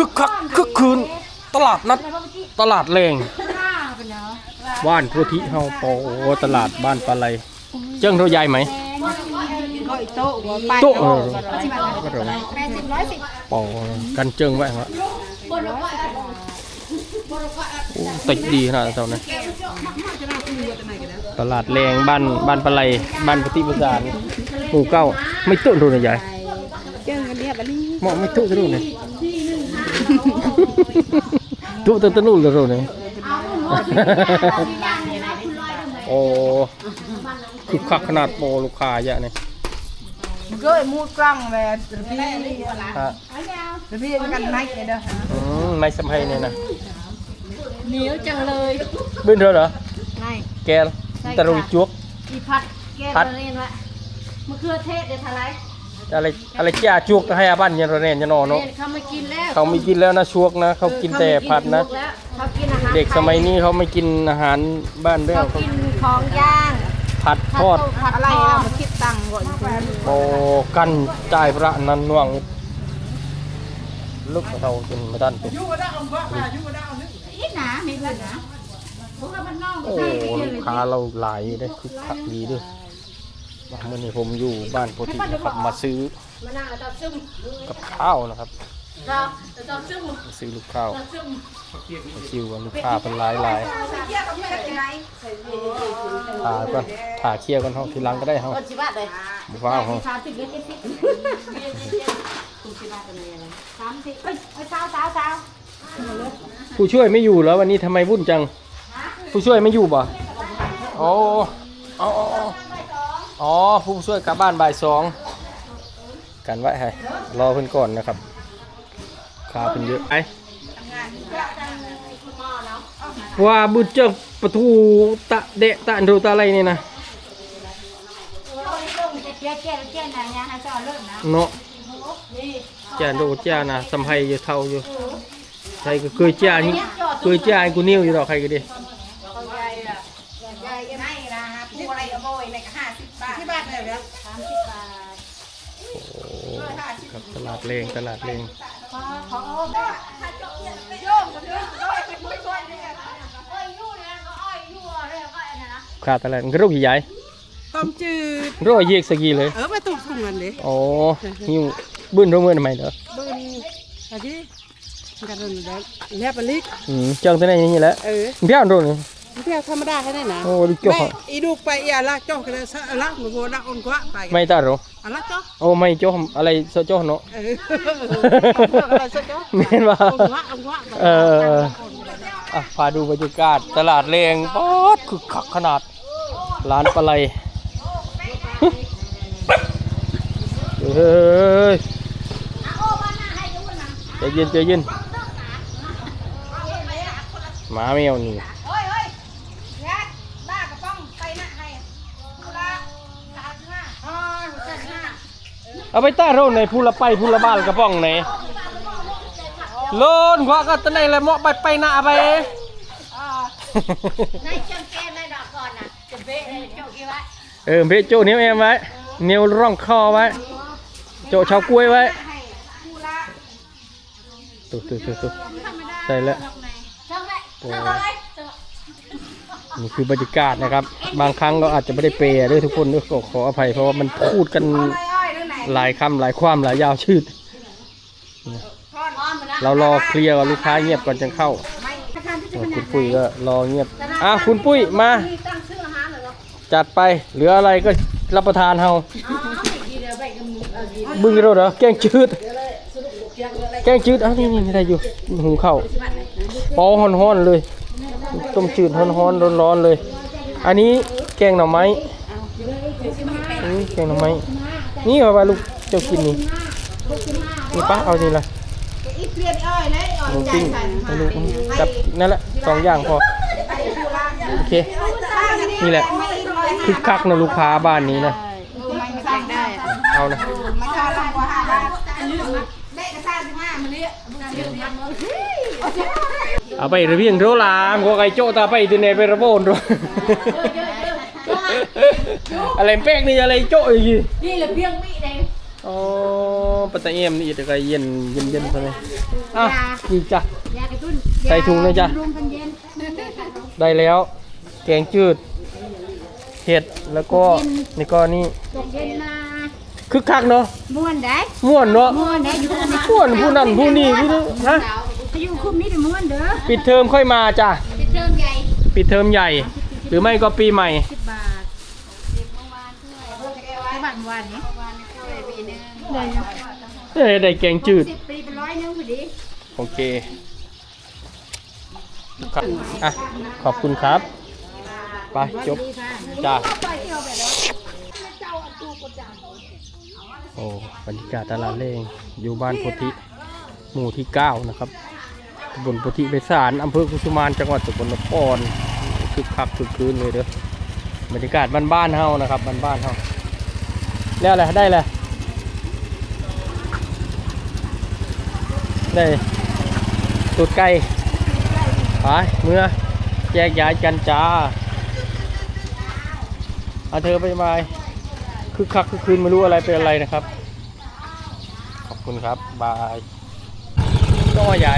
คึกคักคึกคืน ตลาดนัดตลาดแรงบ้านพุทธิเฮาโอ้ตลาดบ้านปลาไหลเจ้งเท่าใหญ่ไหมก็อีโต๊ะไปโต๊ะเออก็เดี๋ยวแปดสิบร้อยสิบปอกันเจิงไว้ฮะโอ้ติดดีขนาดเท่านั้นตลาดแรงบ้านบ้านปลาไหลบ้านพุทธิประสานหมู่เก้าไม่ตุ้นดูนะยายเจ้ากันเรียบอันนี้เหมาะไม่ตุ้นดูนะตุ้ นตุ้นตุ้นเลยดูนะโอ้คึกคักขนาดโปรลูกค้าเยอะเนี่ยก็มูดกล้องแบบพี่ฮะพี่กันไหมเด้ออืมไม่สำให้เนี่ยนะเหนียวจังเลยบื้นเธอเหรอไม่แกตะรุยจวกอีพัดแก้พัดมาเล่นวะมะเขือเทศเดี๋ยวทลาย อะไรอะไรจ้าจวกให้อาบ้านยันระเนนยันนอเนาะเล่นเขาไม่กินแล้วเขาไม่กินแล้วนะชวกนะเขากินแต่ผัดนะเขากินอาหารเด็กสมัยนี้เขาไม่กินอาหารบ้านเด้อเขาเขากินของย่างผัดทอดผัดอะไรทอเราดมาคิดตังค์ก่อนโอ้กันจ่ายพระนันน่วงลูกเราจนมาด้านตุกอีหนาไม่เบื่อนะพวกเราบ้านนอกโอ้ลูกค้าเราหลายอยู่เด้อคือคักดีเด้วย เมื่อนี้ผมอยู่บ้านโพธินะครับมาซื้อมานั่งแล้วจะซึมกับข้าวนะครับเราจะซึมมาซื้อลูกข้าวจะซึมมาคิวกับลูกค้าเป็นหลายหลายถ่าก่อนถ่าเคลียร์กันห้องทีหลังก็ได้ห้องคนชิบะเลยบุฟ้าห้องสามสิบเอ็ดสิบคุณชิบะเป็นอะไรสามสิบเอ้ยเช้าเช้าเช้าผู้ช่วยไม่อยู่แล้ววันนี้ทำไมวุ่นจัง ผู้ช่วยไม่อยู่บ่อ๋ออ๋อ อ๋ออ๋อผู้ช่วยกลับบ้านบ่ายสองกันไว้ให้รอเพิ่นก่อนนะครับขาเป็นเยอะไอว่าบุญเจ้าประตูตะเดะตะอันโดตะอะไรนี่นะเจ๊เจ๊เจ๊ไหนเนี่ยให้จอดเลิกนะเนาะแจ้าโดแจ้านะสัมภัยอยู่เท่าอยู่ใครก็เคยแจ้านี่เคยแจ้าให้กูนิ้วอยู่ดอกใครก็ดี ยายไม่นะผู้อะ ไรเอาโบยในก็ห้าสิบบาทที่บ้านเลยแล้วสามสิบบาทโอ้ครับตลาดเลงตลาดเลงขอขอโอ้ยโยมกับโยมโยมเป็นผู้ช่วยเนี่ยอ้อยยู่นะก็อ้อยยู่อะไรก็อันนั้นนะขาตลาดมันก็รูปใหญ่ต้มจืดรูปเยกสกีเลย เออมาตุ้มทุ่งกันเลยโอ้หิวบึ้นร่วมมือทำไมเด้อบึ้นอะไรกันเลยเรียบลิกอืมจังตัวนี้อย่างนี้แหละเออเพี้ยนโดน เที่ยวธรรมดาแค่นั้นนะโอ้ดูเจ้าแม่อีดูไปอย่าละจ้องกันเลยละหนูโบละอ่อนกว่าไปไม่ตาหรออะละจ้องโอ้ไม่เจ้าอะไรเจ้าเนาะเอออะไรสักจ้องแม่นว่าอ่อนกว่าอ่อนกว่าเอออะพาดูบรรยากาศตลาดเลงป๊อดคือคักขนาด ร้านปลาไหลเฮ้ยใจเย็นใจเย็นหมาแมวนี่ เฮ้ยเฮ้ยงัดบ้ากระป้องไปนะให้กุละสามห้าอ๋อเจ็ดห้า เอาไปต้าโรนในพูละไปพูละบ้านกระป๋องไหนโลนกว่าก็ตะไหนละเหมาะไปไปหน้าไปนายจำแก้มนายดอกก่อนนะจะเบะโจกี้ไว้เออเบโจนิ้วเอ็มไว้นิ้วร่องคอไว้โจชาวกล้วยไว้ตุ๊ตุ๊ตุ๊ตุ๊ใส่แล้วนี่คือบรรยากาศนะครับ บางครั้งเราอาจจะไม่ได้เปย์ด้วยทุกคนด้วยขออภัยเพราะว่ามันพูดกัน หลายคำหลายความหลายยาวชืด เรารอเคลียร์กับลูกค้าเงียบก่อนจะเข้าโอ้คุณปุ้ยก็รอเงียบอะคุณปุ้ยมาตั้งชื่ออาหารเหรอจัดไปเหลืออะไรก็รับประทานเฮาอ๋อไม่ดีเดี๋ยวไปกับมึงเอาดีบึ้งเราเหรอแกงจืดแกงจืดเอ้านี่นี่ได้อยู่หุงข้าวปอฮ้อนๆเลย ต้มจืดฮ้อนๆร้อนๆเลย อันนี้แกงหน่อไม้นี่แกงหน่อไม้ นี่เอาไปลูกเจ้ากินนี่นี่ป้าเอานี่ละอีเปลี่ยนอ้อยเลยอ้อยหมูใหญ่ปิ้งใส่ให้ลูกกับนั่นแหละสองอย่างพอโอเค นี่แหละคึกคักนะลูกค้าบ้านนี้นะไม่ได้ได้เอานะไม่ชอบลำกว่าห้าบาทเด็กก็สร้างสิบห้ามันเนี่ยเอาไประเบียงโรลามกว่าไก่โจตาไปตัวเนไประโบนโร อะไรแป้งนี่อะไรโจอีกนี่แหละเพียงมีเด้อ๋อปัตตาเอ็มนี่แต่ก็เย็นเย็นเย็นไปเลยอะนี่จ้ะยากระตุ้นใส่ถุงเลยจ้ะรวมกันเย็นได้แล้ว แกงจืดเห็ดแล้วก็นี่ก็นี่ตกเย็นมาคึกคักเนาะม่วนได้ม่วนเนาะม่วนได้อยู่ในม่วนผู้นั้นผู้นี้ผู้นี้ฮะถ้าอยู่คุมนี้เดี๋ยวม่วนเด้อปิดเทอมค่อยมาจ้ะเป็นเริ่มใหญ่ปิดเทอมใหญ่ หรือไม่ก็ปีใหม่ สิบบาทสิบบาท วันนี้ได้เนาะเอ้ยได้แกงจืด สิบปีเป็นร้อยหนึงพอดี โอเคครับอะขอบคุณครับ ไปจบดีค่ะจ้า โอ้บรรยากาศตลาดเล่งอยู่บ้านโพธิหมู่ที่ 9 นะครับตำบลโพธิเบสารอำเภอกุสุมานจังหวัดสกลนครคึกคักคึกคืนเลยเด้อบรรยากาศบ้านๆเฮานะครับบ้านๆเฮา แล้วอะไรได้เลยได้ตูดไก่ไปเมื่อแยกย้ายกันจ้าเอาเธอไปบาคึกคักคึกคืนไม่รู้อะไรเป็นอะไรนะครับ ขอบคุณครับ บายก็ว่าใหญ่